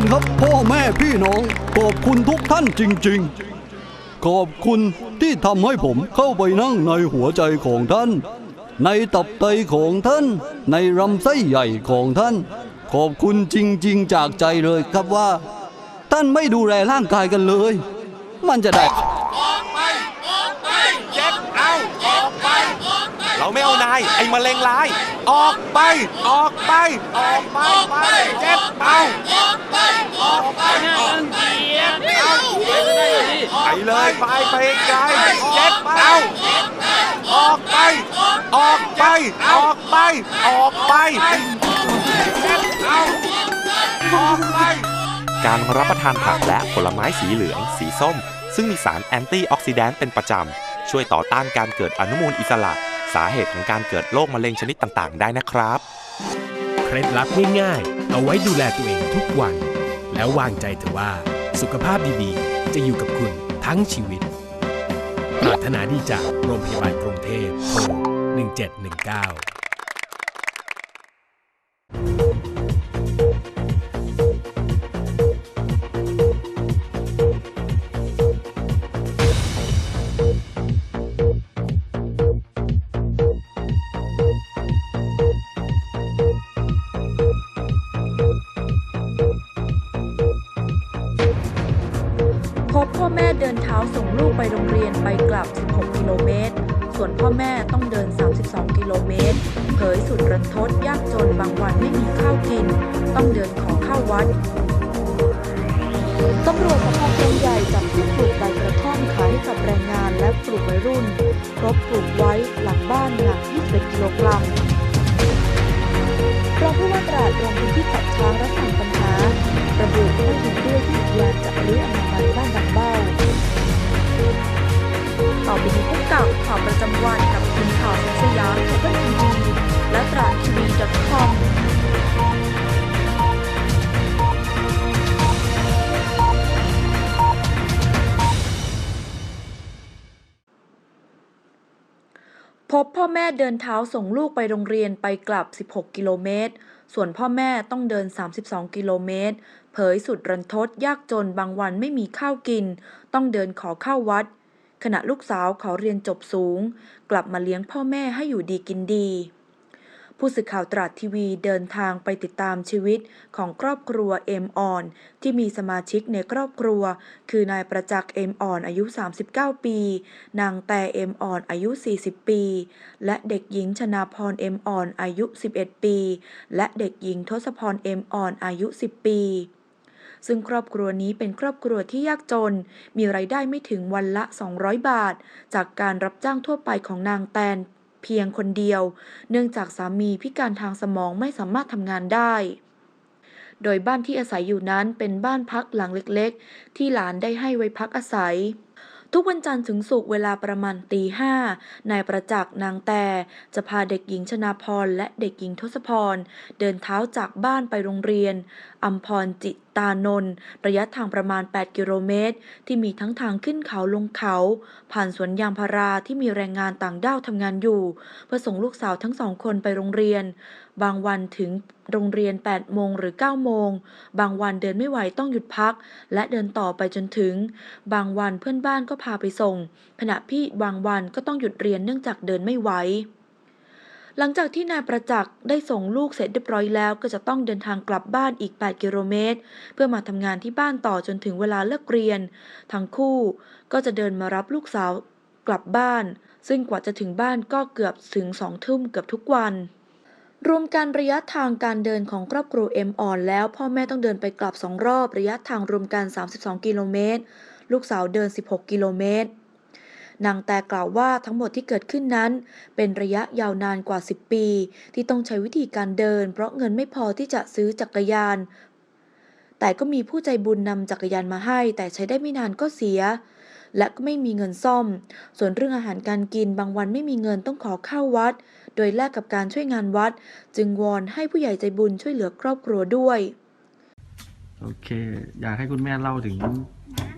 คุณครับพ่อแม่พี่น้อง ขอบคุณทุกท่านจริง ๆ ขอบคุณที่ทำให้ผมเข้าไปนั่งในหัวใจของท่าน ในตับไตของท่าน ในลำไส้ใหญ่ของท่าน ขอบคุณจริง ๆ จากใจเลยครับว่า ท่านไม่ดูแลร่างกายกันเลย มันจะได้ เจ็ดเอาออกไป เราไม่เอานาย ไอ้มะเร็งร้าย ออกไป ออกไป ออกไปไปเจ็ดเอาออกไป ออกไปออกไปไปเลยไปไปไกลเจ็ดเอาออกไป ออกไป ออกไป ออกไปเจ็ดเอาออกไปการรับประทานผักและผลไม้สีเหลือง สีส้ม ซึ่งมีสารแอนตี้ออกซิแดนต์เป็นประจำ ช่วยต่อต้านการเกิดอนุมูลอิสระ สาเหตุของการเกิดโรคมะเร็งชนิดต่างๆ ได้นะครับ เคล็ดลับง่ายๆ เอาไว้ดูแลตัวเองทุกวัน แล้ววางใจเถอะว่า สุขภาพดีๆ จะอยู่กับคุณทั้งชีวิตปรารถนาดีจากโรงพยาบาลกรุงเทพโทร1719 ส่วนพ่อแม่ แม่เดินเท้าส่งลูกไปโรงเรียนไปกลับ 16 กิโลเมตร ส่วนพ่อแม่ต้องเดิน 32 กิโลเมตร เผยสุดรันทดยากจนบางวันไม่มีข้าวกิน ต้องเดินขอข้าววัด ขณะลูกสาวขอเรียนจบสูง กลับมาเลี้ยงพ่อแม่ให้อยู่ดีกินดี ผู้สื่อข่าวตราดทีวีเดินทางไปติดตามชีวิตของครอบครัวเอ็มอ่อน ที่มีสมาชิกในครอบครัว คือนายประจักษ์เอ็มอ่อนอายุ 39 ปี นางแต่เอ็มอ่อนอายุ 40 ปี และเด็กหญิงชนาพรเอ็มอ่อนอายุ 11 ปี และเด็กหญิงทศพรเอ็มอ่อนอายุ 10 ปีซึ่งครอบครัวนี้เป็นครอบครัวที่ยากจน มีไรายได้ไม่ถึงวันละ 200 บาท จากการรับจ้างทั่วไปของนางแตน เพียงคนเดียว เนื่องจากสามีพิการทางสมองไม่สามารถทำงานได้ โดยบ้านที่อาศัยอยู่นั้นเป็นบ้านพักหลังเล็กๆ ที่หลานได้ให้ไว้พักอาศัย ทุกวันจันทร์ถึงศุกร์เวลาประมาณตีห้านายประจักษ์นางแต่จะพาเด็กหญิงชนาพรและเด็กหญิงทศพร เดินเท้าจากบ้านไปโรงเรียนอัมพรจิตตานนท์ระยะทางประมาณ 8 กิโลเมตร ที่มีทั้งทางขึ้นเขาลงเขา ผ่านสวนยางพาราที่มีแรงงานต่างด้าวทำงานอยู่ เพื่อส่งลูกสาวทั้งสองคนไปโรงเรียน บางวันถึงโรงเรียน 8 โมงหรือ 9 โมง บางวันเดินไม่ไหวต้องหยุดพัก และเดินต่อไปจนถึง บางวันเพื่อนบ้านก็พาไปส่ง ขณะพี่บางวันก็ต้องหยุดเรียนเนื่องจากเดินไม่ไหวหลังจากที่นายประจักษ์ได้ส่งลูกเสร็จเรียบร้อยแล้วก็จะต้องเดินทางกลับบ้านอีก 8 กิโลเมตร เพื่อมาทำงานที่บ้านต่อจนถึงเวลาเลิกเรียน ทั้งคู่ก็จะเดินมารับลูกสาวกลับบ้าน ซึ่งกว่าจะถึงบ้านก็เกือบถึงสองทุ่มเกือบทุกวัน รวมกันระยะทางการเดินของครอบครัวเอ็มอ่อนแล้ว พ่อแม่ต้องเดินไปกลับสองรอบระยะทางรวมกัน 32 กิโลเมตร ลูกสาวเดิน 16 กิโลเมตรนางแต่กล่าวว่าทั้งหมดที่เกิดขึ้นนั้น เป็นระยะยาวนานกว่า 10 ปี ที่ต้องใช้วิธีการเดิน เพราะเงินไม่พอที่จะซื้อจักรยาน แต่ก็มีผู้ใจบุญนำจักรยานมาให้ แต่ใช้ได้ไม่นานก็เสีย และก็ไม่มีเงินซ่อม ส่วนเรื่องอาหารการกินบางวันไม่มีเงินต้องขอข้าววัด โดยแลกกับการช่วยงานวัด จึงวอนให้ผู้ใหญ่ใจบุญช่วยเหลือครอบครัวด้วย โอเค อยากให้คุณแม่เล่าถึง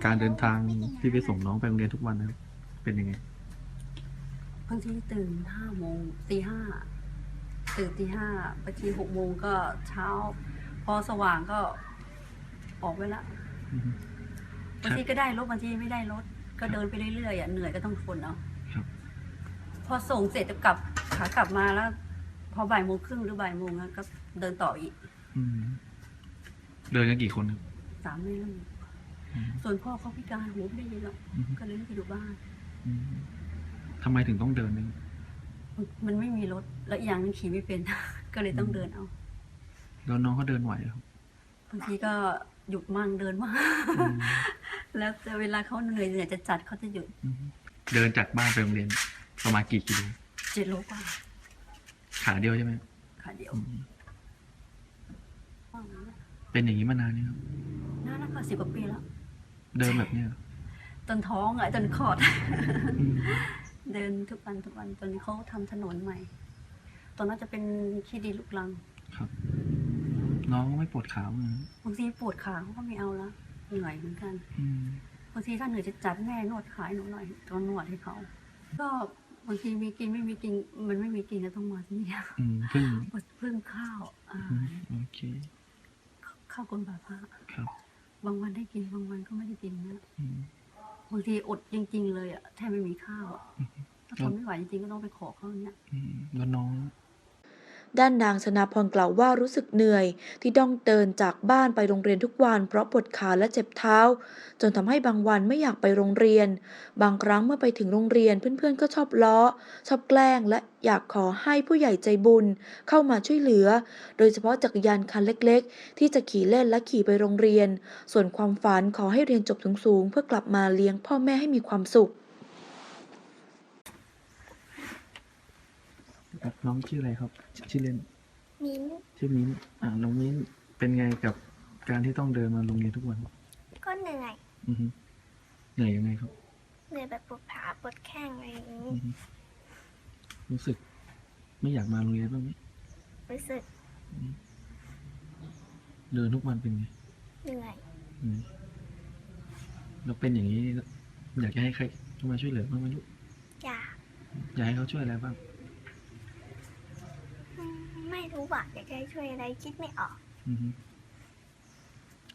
การเดินทางที่ไปส่งน้องไปโรงเรียนทุกวันนะครับ เป็นยังไงบางทีตื่นห้าโมงตีห้าตื่นตีห้าบางทีหกโมงก็เช้า พอสว่างก็ออกไว้ละอือฮึ บางทีก็ได้รถบางทีไม่ได้รถ ก็เดินไปเรื่อยๆอะเหนื่อยก็ต้องทนเอาครับพ อส่งเสร็จจะกลับขากลับมาแล้ว พอบ่ายโมงครึ่งหรือบ่ายโมงแล้วก็เดินต่ออีกอืมเดินกันกี่คนครับสามไม่ลูกอืมส่วนพ่อเขาพิการหูไม่ได้ยินหรอกอืมก็เลยไม่ไปดูบ้าน อืมทำไมถึงต้องเดินเนี่ยมันไม่มีรถแล้วอีกอย่างนึงขี่ไม่เป็น ก็เลยต้องเดินเอาแล้วน้องเขาเดินไหวเหรอครับบางทีก็หยุดมั่งเดินมั่งอืมแล้วแต่เวลาเขาเหนื่อยเหนื่อยจะจัดเขาจะหยุด อืมเดินจากบ้านไปโรงเรียน ประมาณกี่กิโลเจ็ดโลกว่าขาเดียวใช่ไหมค่ะเดียวอืมเป็นอย่างนี้มานานเนี่ยครับน่ารักกว่าสิบกว่าปีแล้ว เดินแบบเนี้ยเหรอจนท้องอะจนคลอดอืมเดินทุกวันทุกวันจนเขาทำถนนใหม่ ตอนนั้นจะเป็นขี้ดีลูกลัง ครับ น้องไม่ปวดขาเลยบางทีปวดขาเขาก็ไม่เอาละเหนื่อยเหมือนกันอืมบางทีถ้าเหนื่อยจะจัดแม่นวดขาให้หนูหน่อยก็นวดให้เขาก็ บางทีมีกินไม่มีกิน มันไม่มีกินก็ต้องมาที่นี่อืมเพิ่งเพิ่งข้าวอาอืมโอเค ข้าวกลนบาพระครับ บางวันได้กินบางวันก็ไม่ได้กินนะอืม บางทีอดจริง ๆ เลยอะแทบไม่มีข้าวอะอืม ถ้าทนไม่ไหวจริงๆก็ต้องไปขอเขาเนี่ย อืมแล้วน้อง ด้านนางชนาพรกล่าวว่ารู้สึกเหนื่อย ที่ต้องเดินจากบ้านไปโรงเรียนทุกวัน เพราะปวดขาและเจ็บเท้า จนทำให้บางวันไม่อยากไปโรงเรียน บางครั้งเมื่อไปถึงโรงเรียนเพื่อนๆก็ชอบล้อ ชอบแกล้งและอยากขอให้ผู้ใหญ่ใจบุญ เข้ามาช่วยเหลือ โดยเฉพาะจักรยานคันเล็กๆ ที่จะขี่เล่นและขี่ไปโรงเรียน ส่วนความฝันขอให้เรียนจบสูงๆเพื่อกลับมาเลี้ยงพ่อแม่ให้มีความสุข น้องชื่ออะไรครับชื่อเล่นมิ้นชื่อมิ้นอ่าน้องมิ้นเป็นไงกับการที่ต้องเดินมาโรงเรียนทุกวัน ก็เหนื่อยอือฮึเหนื่อยยังไงครับ เหนื่อยแบบปวดขาปวดแข้งอะไรอย่างนี้อือฮึรู้สึก ไม่อยากมาโรงเรียนบ้างไหมรู้สึกเดินทุกวันเป็นไงเหนื่อยอืมเราเป็นอย่างนี้ อยากจะให้ใครมาช่วยเหลือบ้างไหมลูกอยากอยากให้เขาช่วยอะไรบ้างอืม ไม่รู้ว่าอยากจะให้ช่วยอะไรคิดไม่ออกอือฮึ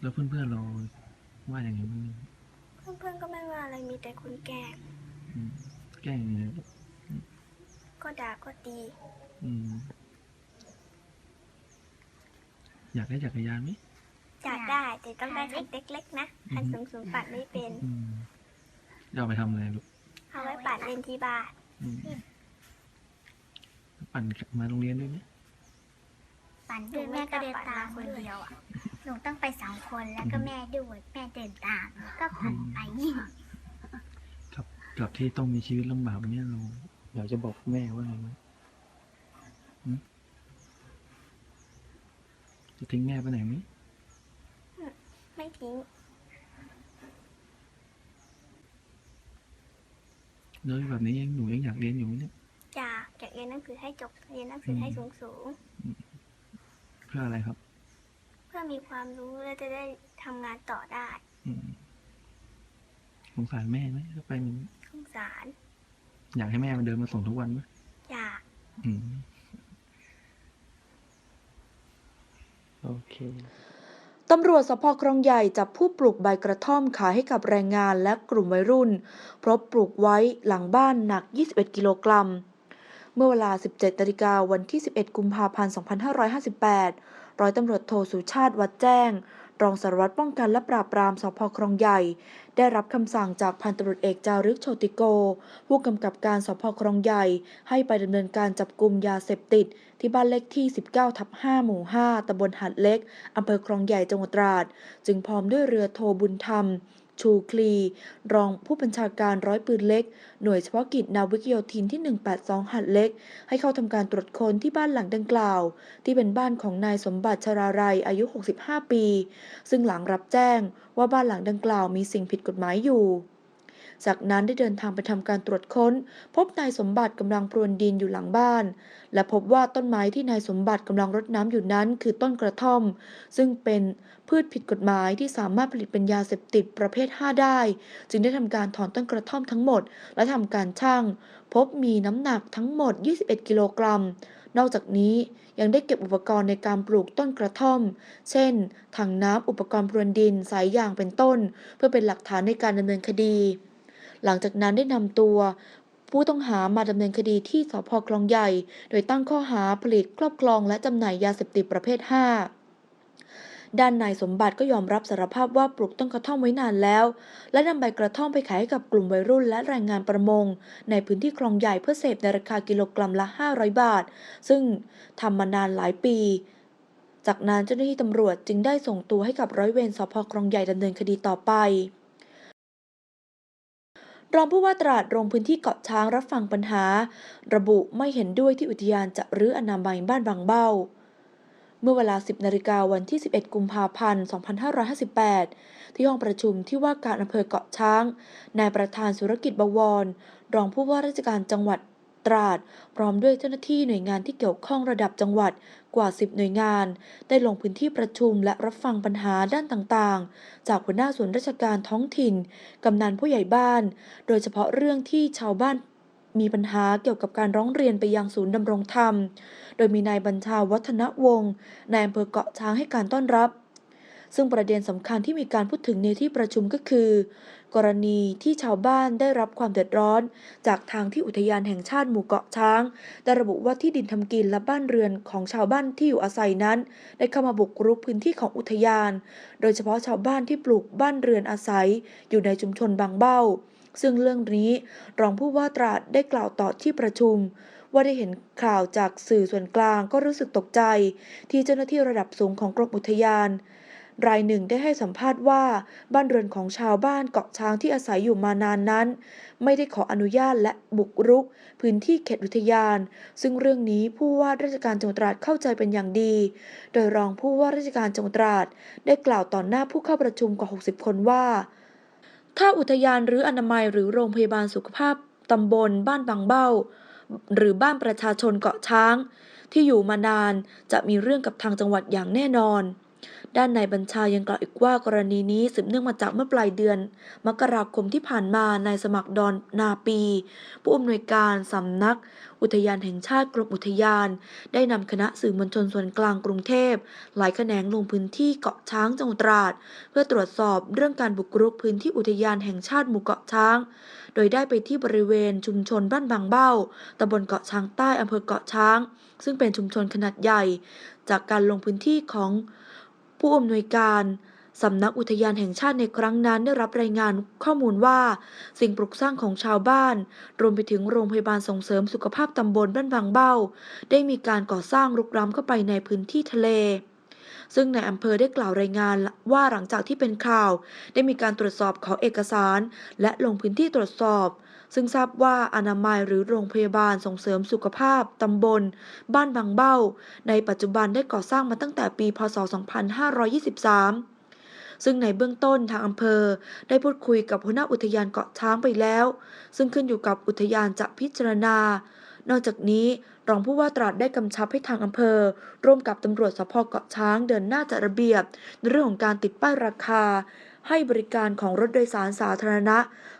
แล้วเพื่อนๆเราว่าอย่างไงบ้างเพื่อนๆก็ไม่ว่าอะไรมีแต่คนแกล้งอืมแกล้งยังไงลูกก็ด่าก็ตีอืมอยากได้จักรยานไหมอยากได้แต่ต้องได้คันเล็กๆนะคันอือฮึสูงๆปัดไม่เป็น อืมจะเอาไปทำอะไรลูกเอาไว้ปัดเล่นที่บ้านอืมปั่นกลับมาโรงเรียนด้วยไหม ปั่นดูแม่ก็เดินตามคนเดียวอะหนูต้องไปสองคนแล้วก็แม่ด้วยแม่เดินตาม ก็ปั่นไปกับกับที่ต้องมีชีวิตลำบากแบบเนี้ยเราอยากจะบอกแม่ว่าไงไหมหืมจะทิ้งแม่ไปไหนไหมไม่ทิ้งเลยแบบนี้ยังหนูยังอยากเรียนอยู่ไหมเนี่ย อยากอยากเรียนหนังสือให้จบเรียนหนังสือให้สูงเพื่ออะไรครับๆเพื่อมีความรู้และจะได้ทำงานต่อได้อืมสงสารแม่ไหมถ้าไปอย่างนี้สงสาร อยากให้แม่มาเดินมาส่งทุกวันไหมอยาก อืมโอเค ตำรวจสพครองใหญ่จับผู้ปลูกใบกระท่อมขายให้กับแรงงานและกลุ่มวัยรุ่น เพราะปลูกไว้หลังบ้านหนัก 21 กิโลกรัม เมื่อเวลา 17นาฬิกาวันที่ 11 กุมภาพันธ์ 2558 ร้อยตำรวจโทสุชาติวัดแจ้ง รองสารวัตรป้องกันและปราบปรามสพครองใหญ่ ได้รับคำสั่งจากพันตำรวจเอกจารึกโชติโก ผู้กำกับการสพครองใหญ่ ให้ไปดำเนินการจับกลุ่มยาเสพติด ที่บ้านเลขที่ 19 ทับ 5 หมู่ 5ตำบลหาดเล็กอำเภอครองใหญ่จังหวัดตราด จึงพร้อมด้วยเรือโทบุญธรรม ชูคลี รองผู้บัญชาการร้อยปืนเล็ก หน่วยเฉพาะกิจนาวิกโยธินที่ 182 หัดเล็ก ให้เข้าทำการตรวจค้นที่บ้านหลังดังกล่าว ที่เป็นบ้านของนายสมบัติชราไรอายุ 65 ปี ซึ่งหลังรับแจ้งว่าบ้านหลังดังกล่าวมีสิ่งผิดกฎหมายอยู่ จากนั้นได้เดินทางไปทำการตรวจค้น พบนายสมบัติกำลังพรวนดินอยู่หลังบ้าน และพบว่าต้นไม้ที่นายสมบัติกำลังรดน้ำอยู่นั้นคือต้นกระท่อม ซึ่งเป็นพืชผิดกฎหมายที่สามารถผลิตเป็นยาเสพติดประเภท 5 ได้ จึงได้ทำการถอนต้นกระท่อมทั้งหมด และทำการชั่ง พบมีน้ำหนักทั้งหมด 21 กิโลกรัม นอกจากนี้ยังได้เก็บอุปกรณ์ในการปลูกต้นกระท่อม เช่น ถังน้ำอุปกรณ์พรวนดิน สายยางเป็นต้น เพื่อเป็นหลักฐานในการดำเนินคดี หลังจากนั้นได้นำตัว ผู้ต้องหามาดำเนินคดีที่สพคลองใหญ่ โดยตั้งข้อหาผลิตครอบครองและจำหน่ายยาเสพติดประเภท 5ด้านนายสมบัติก็ยอมรับสารภาพว่าปลูกต้นกระท่อมไว้นานแล้ว และนำใบกระท่อมไปขายให้กับกลุ่มวัยรุ่นและแรงงานประมง ในพื้นที่คลองใหญ่เพื่อเสพในราคากิโลกรัมละ 500 บาท ซึ่งทำมานานหลายปี จากนั้นเจ้าหน้าที่ตำรวจจึงได้ส่งตัวให้กับร้อยเวรสพคลองใหญ่ดำเนินคดีต่อไป รองผู้ว่าตราดลงพื้นที่เกาะช้างรับฟังปัญหา ระบุไม่เห็นด้วยที่อุทยานจะรื้ออนามัยบ้านบางเบ้า เมื่อเวลา 10นาฬิกาวันที่ 11 กุมภาพันธ์ 2558 ที่ห้องประชุมที่ว่าการอำเภอเกาะช้าง นายประธานสุรกิจบวร รองผู้ว่าราชการจังหวัดตราด พร้อมด้วยเจ้าหน้าที่หน่วยงานที่เกี่ยวข้องระดับจังหวัด กว่า 10 หน่วยงาน ได้ลงพื้นที่ประชุมและรับฟังปัญหาด้านต่างๆ จากหัวหน้าส่วนราชการท้องถิ่น กำนันผู้ใหญ่บ้าน โดยเฉพาะเรื่องที่ชาวบ้านมีปัญหาเกี่ยวกับการร้องเรียนไปยังศูนย์ดำรงธรรม โดยมีนายบัญชาวัฒนวงศ์นายอำเภอเกาะช้างให้การต้อนรับ ซึ่งประเด็นสำคัญที่มีการพูดถึงในที่ประชุมก็คือ กรณีที่ชาวบ้านได้รับความเดือดร้อน จากทางที่อุทยานแห่งชาติหมู่เกาะช้างได้ระบุว่าที่ดินทำกินและบ้านเรือนของชาวบ้านที่อยู่อาศัยนั้น ได้เข้ามาบุกรุกพื้นที่ของอุทยาน โดยเฉพาะชาวบ้านที่ปลูกบ้านเรือนอาศัย อยู่ในชุมชนบางเบ้า ซึ่งเรื่องนี้รองผู้ว่าตราดได้กล่าวต่อที่ประชุมว่าได้เห็นข่าวจากสื่อส่วนกลางก็รู้สึกตกใจ ที่เจ้าหน้าที่ระดับสูงของกรมอุทยาน รายหนึ่งได้ให้สัมภาษณ์ว่า บ้านเรือนของชาวบ้านเกาะช้างที่อาศัยอยู่มานานนั้น ไม่ได้ขออนุญาตและบุกรุก พื้นที่เขตอุทยาน ซึ่งเรื่องนี้ผู้ว่าราชการจังหวัดตราดเข้าใจเป็นอย่างดี โดยรองผู้ว่าราชการจังหวัดตราดได้กล่าวต่อหน้าผู้เข้าประชุมกว่า 60 คนว่า ถ้าอุทยานหรืออนามัยหรือโรงพยาบาลสุขภาพตำบลบ้านบางเบ้า หรือบ้านประชาชนเกาะช้าง ที่อยู่มานานจะมีเรื่องกับทางจังหวัดอย่างแน่นอน ด้านนายบัญชายังกล่าวอีกว่ากรณีนี้สืบเนื่องมาจากเมื่อปลายเดือน มกราคมที่ผ่านมานายสมัครดอนนาปี ผู้อำนวยการสำนัก อุทยานแห่งชาติกรมอุทยาน ได้นำคณะสื่อมวลชนส่วนกลางกรุงเทพ หลายแขนงลงพื้นที่เกาะช้างจังหวัดตราด เพื่อตรวจสอบเรื่องการบุกรุกพื้นที่อุทยานแห่งชาติหมู่เกาะช้าง โดยได้ไปที่บริเวณชุมชนบ้านบางเบ้าตำบลเกาะช้างใต้อำเภอเกาะช้าง ซึ่งเป็นชุมชนขนาดใหญ่ จากการลงพื้นที่ของ ผู้อำนวยการสำนักอุทยานแห่งชาติในครั้งนั้นได้รับรายงานข้อมูลว่า สิ่งปลูกสร้างของชาวบ้าน รวมไปถึงโรงพยาบาลส่งเสริมสุขภาพตำบลบ้านบางเบ้า ได้มีการก่อสร้างรุกร้ำเข้าไปในพื้นที่ทะเล ซึ่งในอำเภอได้กล่าวรายงานว่าหลังจากที่เป็นข่าว ได้มีการตรวจสอบขอเอกสาร และลงพื้นที่ตรวจสอบ ซึ่งทราบว่าอนามัยหรือโรงพยาบาลส่งเสริมสุขภาพตำบล บ้านบางเบ้า ในปัจจุบันได้ก่อสร้างมาตั้งแต่ปี พศ 2523ซึ่งในเบื้องต้นทางอำเภอได้พูดคุยกับหัวหน้าอุทยานเกาะช้างไปแล้ว ซึ่งขึ้นอยู่กับอุทยานจะพิจารณา นอกจากนี้รองผู้ว่าตราดได้กำชับให้ทางอำเภอ ร่วมกับตำรวจสพเกาะช้างเดินหน้าจัดระเบียบ ในเรื่องของการติดป้ายราคา ให้บริการของรถโดยสารสาธารณะ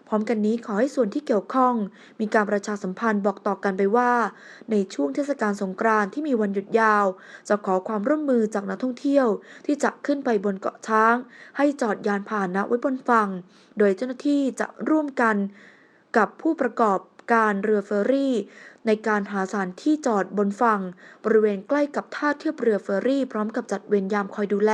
พร้อมกันนี้ขอให้ส่วนที่เกี่ยวข้อง มีการประชาสัมพันธ์บอกต่อกันไปว่า ในช่วงเทศกาลสงกรานต์ที่มีวันหยุดยาว จะขอความร่วมมือจากนักท่องเที่ยวที่จะขึ้นไปบนเกาะช้าง ให้จอดยานพาหนะไว้บนฝั่ง โดยเจ้าหน้าที่จะร่วมกันกับผู้ประกอบการเรือเฟอร์รี่ ในการหาสถานที่จอดบนฝั่ง บริเวณใกล้กับท่าเทียบเรือเฟอร์รี่ พร้อมกับจัดเวรยามคอยดูแล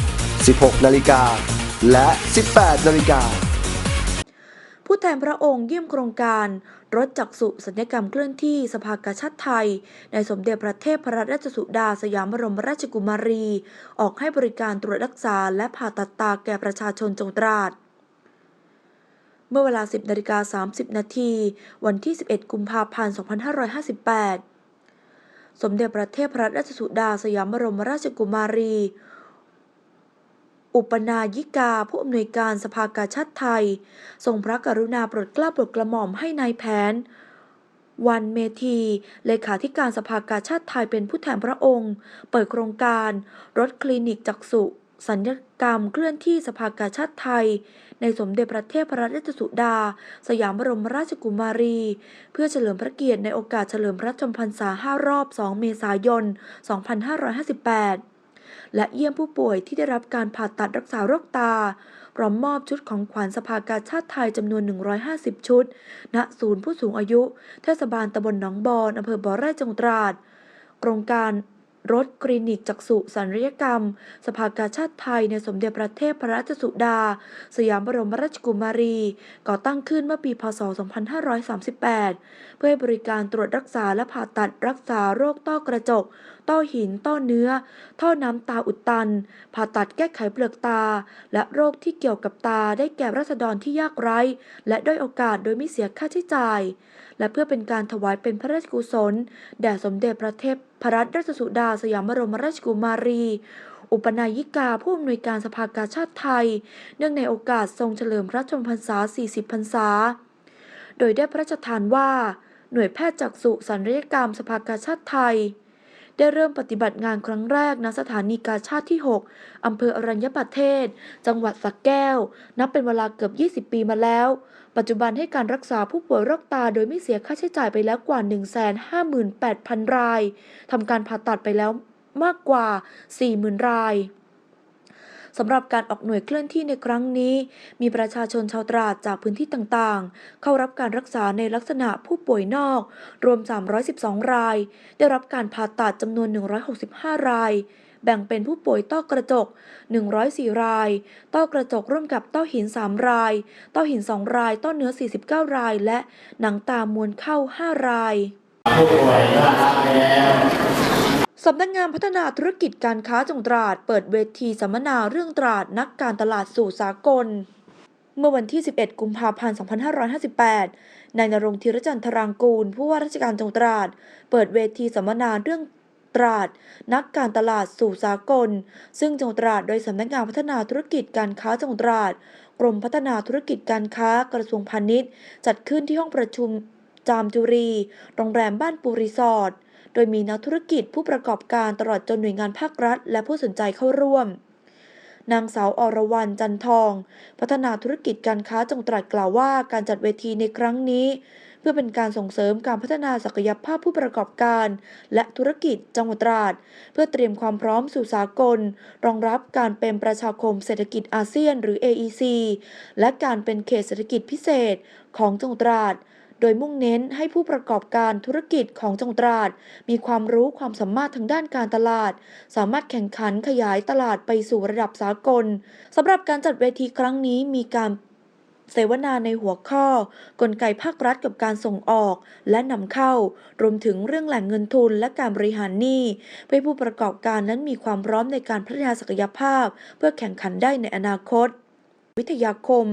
16 นาฬิกา และ 18 นาฬิกา ผู้แทนพระองค์เยี่ยมโครงการ รถจักษุสัญญกรรมเคลื่อนที่สภากาชาติไทย ในสมเด็จพระเทพรัตนราชสุดาสยามบรมราชกุมารี ออกให้บริการตรวจรักษาและผ่าตัดตาแก่ประชาชนจังตราดเมื่อเวลา 10นาฬิกา30 นาที วันที่ 11 กุมภาพันธ์ 2558 สมเด็จพระเทพรัตนราชสุดาสยามบรมราชกุมารี อุปนายิกาผู้อำนวยการสภากาชาติไทย ทรงพระกรุณาโปรดเกล้าโปรดกระหม่อมให้นายแผน วันเมธีเลขาธิการสภากาชาติไทยเป็นผู้แทนพระองค์ เปิดโครงการ รถคลินิกจักษุสัญญกรรมเคลื่อนที่สภากาชาติไทย ในสมเด็จพระเทพรัตนราชสุดา สยามบรมราชกุมารี เพื่อเฉลิมพระเกียรติในโอกาสเฉลิมพระชนมพรรษา 5 รอบ 2 เมษายน 2558 และเยี่ยมผู้ป่วยที่ได้รับการผ่าตัดรักษาโรคตาพร้อมมอบชุดของขวัญสภากาชาติไทยจำนวน 150 ชุด ณ ศูนย์ผู้สูงอายุ เทศบาลตำบลหนองบอนอำเภอบ่อไร่จังหวัดตราด โครงการรถคลินิกจักษุสัญญกรรม สภากาชาติไทยในสมเด็จพระเทพรัตนสุดา สยามบรมราชกุมารี ก่อตั้งขึ้นเมื่อปี พศ 2538 เพื่อให้บริการตรวจรักษาและผ่าตัดรักษาโรคต้อกระจกต้อหิน ต้อเนื้อ ท่อน้ำตาอุดตัน ผ่าตัดแก้ไขเปลือกตา และโรคที่เกี่ยวกับตาได้แก่ราษฎรที่ยากไร้ และด้อยโอกาสโดยไม่เสียค่าใช้จ่าย และเพื่อเป็นการถวายเป็นพระราชกุศล แด่สมเด็จพระเทพพรัตนราชสุดาสยามบรมราชกุมารีอุปนายิกาผู้อำนวยการสภากาชาติไทย เนื่องในโอกาสทรงเฉลิมพระชนมพรรษา 40 พรรษา โดยได้พระราชทานว่า หน่วยแพทย์จักษุสัญญกรรมสภากาชาติไทย ได้เริ่มปฏิบัติงานครั้งแรกณสถานีกาชาติที่ 6 อำเภออรัญญประเทศ จังหวัดสระแก้ว นับเป็นเวลาเกือบ 20 ปีมาแล้ว ปัจจุบันให้การรักษาผู้ป่วยโรคตาโดยไม่เสียค่าใช้จ่ายไปแล้วกว่า 158,000 ราย ทำการผ่าตัดไปแล้วมากกว่า 40,000 ราย สำหรับการออกหน่วยเคลื่อนที่ในครั้งนี้ มีประชาชนชาวตราดจากพื้นที่ต่างๆ เข้ารับการรักษาในลักษณะผู้ป่วยนอก รวม 312 ราย ได้รับการผ่าตัดจำนวน 165 รายแบ่งเป็นผู้ป่วยต้อกระจก 104 ราย ต้อกระจกร่วมกับต้อหิน 3 ราย ต้อหิน 2 ราย ต้อเนื้อ 49 ราย และหนังตามวลเข้า 5 ราย สำนักงานพัฒนาธุรกิจการค้าจังหวัดตราด เปิดเวทีสัมมนาเรื่องตราดนักการตลาดสู่สากล เมื่อวันที่ 11 กุมภาพันธ์ 2558 นายนรงธีรจันทรางกูล ผู้ว่าราชการจังหวัดตราด เปิดเวทีสัมมนาเรื่องตราด นักการตลาดสู่สากล ซึ่งจังหวัดตราดโดยสำนักงานพัฒนาธุรกิจการค้าจังหวัดตราด กรมพัฒนาธุรกิจการค้ากระทรวงพาณิชย์ จัดขึ้นที่ห้องประชุมจามจุรี โรงแรมบ้านปูรีสอร์ท โดยมีนักธุรกิจผู้ประกอบการตลอดจนหน่วยงานภาครัฐ และผู้สนใจเข้าร่วม นางสาวอรวรรณจันทอง พัฒนาธุรกิจการค้าจังหวัดตราดกล่าวว่าการจัดเวทีในครั้งนี้ เพื่อเป็นการส่งเสริมการพัฒนาศักยภาพผู้ประกอบการ และธุรกิจจังหวัดตราด เพื่อเตรียมความพร้อมสู่สากล รองรับการเป็นประชาคมเศรษฐกิจอาเซียนหรือ AEC และการเป็นเขตเศรษฐกิจพิเศษของจังหวัดตราด โดยมุ่งเน้นให้ผู้ประกอบการธุรกิจของจังหวัดตราด มีความรู้ความสามารถทางด้านการตลาด สามารถแข่งขันขยายตลาดไปสู่ระดับสากลสำหรับการจัดเวทีครั้งนี้มีการเสวนาในหัวข้อ กลไกภาครัฐกับการส่งออกและนำเข้า รวมถึงเรื่องแหล่งเงินทุนและการบริหารหนี้เพื่อให้ผู้ประกอบการนั้นมีความพร้อมในการพัฒนาศักยภาพ เพื่อแข่งขันได้ในอนาคต วิทยาคม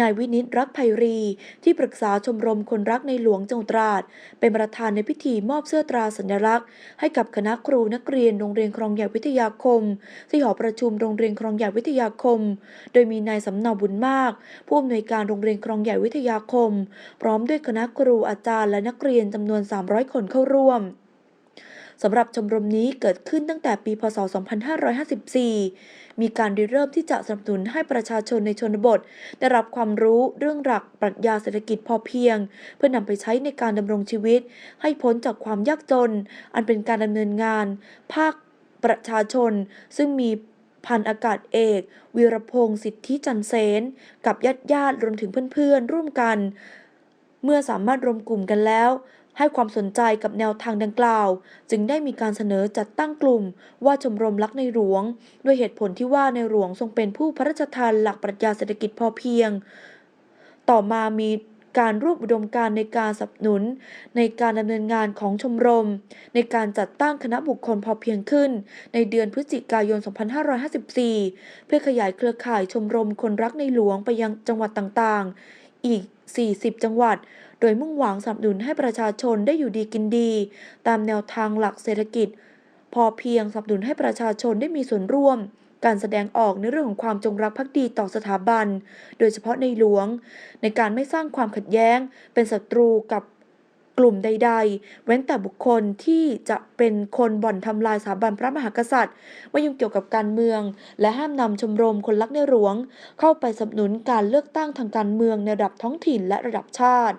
นายวินิตรักไพรี ที่ปรึกษาชมรมคนรักในหลวงจังหวัดตราด เป็นประธานในพิธีมอบเสื้อตราสัญลักษณ์ ให้กับคณะครูนักเรียนโรงเรียนครองใหญ่วิทยาคม ที่หอประชุมโรงเรียนครองใหญ่วิทยาคม โดยมีนายสำเนาบุญมาก ผู้อำนวยการโรงเรียนครองใหญ่วิทยาคม พร้อมด้วยคณะครูอาจารย์และนักเรียนจำนวน 300 คนเข้าร่วม สำหรับชมรมนี้เกิดขึ้นตั้งแต่ปีพศ 2554 มีการริเริ่มที่จะสนับสนุนให้ประชาชนในชนบท ได้รับความรู้เรื่องหลักปรัชญาเศรษฐกิจพอเพียง เพื่อนำไปใช้ในการดำรงชีวิต ให้พ้นจากความยากจน อันเป็นการดำเนินงาน ภาคประชาชน ซึ่งมีพันอากาศเอกวีรพงศ์สิทธิจันเสนกับญาติญาติๆรวมถึงเพื่อนๆ ร่วมกัน เมื่อสามารถรวมกลุ่มกันแล้ว ให้ความสนใจกับแนวทางดังกล่าว จึงได้มีการเสนอจัดตั้งกลุ่มว่าชมรมรักในหลวง ด้วยเหตุผลที่ว่าในหลวงทรงเป็นผู้พระราชทานหลักปรัชญาเศรษฐกิจพอเพียง ต่อมามีการรวบอุดมการในการสนับสนุน ในการดำเนินงานของชมรม ในการจัดตั้งคณะบุคคลพอเพียงขึ้น ในเดือนพฤศจิกายน 2554 เพื่อขยายเครือข่ายชมรมคนรักในหลวงไปยังจังหวัดต่างๆ อีก 40 จังหวัด โดยมุ่งหวังสนับสนุนให้ประชาชนได้อยู่ดีกินดี ตามแนวทางหลักเศรษฐกิจ พอเพียงสนับสนุนให้ประชาชนได้มีส่วนร่วม การแสดงออกในเรื่องของความจงรักภักดีต่อสถาบัน โดยเฉพาะในหลวง ในการไม่สร้างความขัดแย้ง เป็นศัตรูกับกลุ่มใด ๆ เว้นแต่บุคคลที่จะเป็นคนบ่อนทำลายสถาบันพระมหากษัตริย์ไม่ยุ่งเกี่ยวกับการเมือง และห้ามนำชมรมคนรักในหลวง เข้าไปสนับสนุนการเลือกตั้งทางการเมืองในระดับท้องถิ่นและระดับชาติ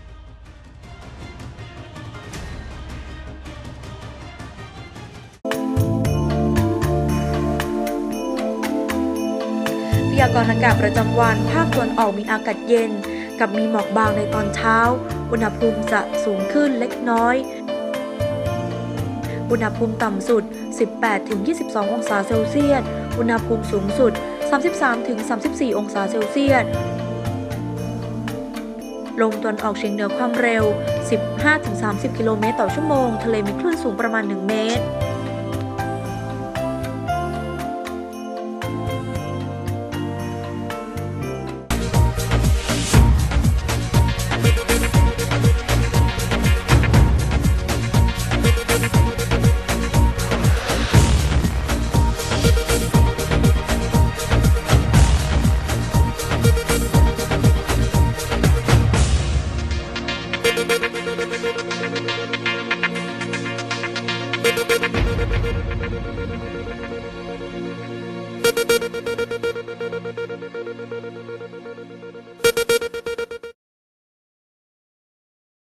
พยากรณ์อากาศประจำวันภาคตะวันออกมีอากาศเย็น กับมีหมอกบางในตอนเช้า อุณหภูมิจะสูงขึ้นเล็กน้อย อุณหภูมิต่ำสุด 18-22 องศาเซลเซียส อุณหภูมิสูงสุด 33-34 องศาเซลเซียสลมตะวันออกเฉียงเหนือความเร็ว 15-30 กิโลเมตรต่อชั่วโมง ทะเลมีคลื่นสูงประมาณ 1 เมตร